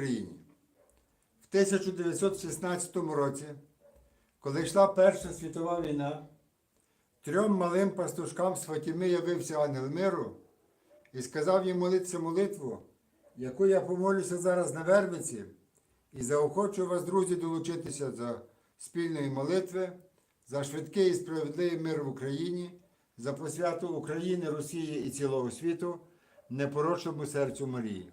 Україні. В 1916 році, коли йшла Перша світова війна, трьом малим пастушкам з Фатіми явився ангел миру і сказав їм молитися молитву, яку я помолюся зараз на Вербиці, і заохочу вас, друзі, долучитися до спільної молитви за швидкий і справедливий мир в Україні, за посвяту України, Росії і цілого світу, непорочному серцю Марії.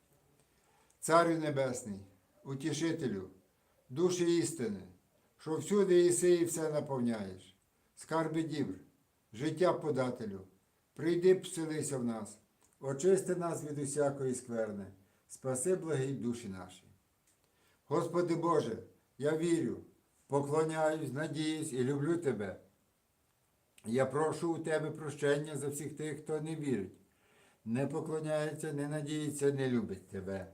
Царю Небесний, утішителю, душі істини, що всюди єси і все наповняєш, скарби дібр, життя подателю, прийди вселися в нас, очисти нас від усякої скверни, спаси благі душі наші. Господи Боже, я вірю, поклоняюсь, надіюсь і люблю Тебе. Я прошу у Тебе прощення за всіх тих, хто не вірить, не поклоняється, не надіється, не любить Тебе.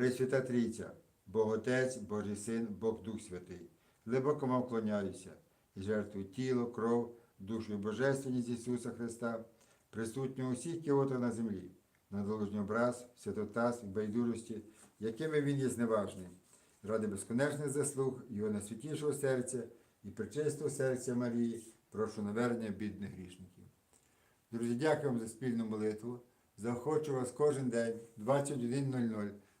Пресвята Трійця, Бог Отець, Божий Син, Бог Дух Святий, глибоко вам вклоняюся і жертвую тіло, кров, душу і божественність Ісуса Христа, присутнього усіх кіота на землі, на долужній образ, святотаз і байдужості, якими Він є зневажним, ради безконечних заслуг Його найсвятішого серця і причистого серця Марії, прошу навернення бідних грішників. Друзі, дякую вам за спільну молитву. Заохочу вас кожен день 21.00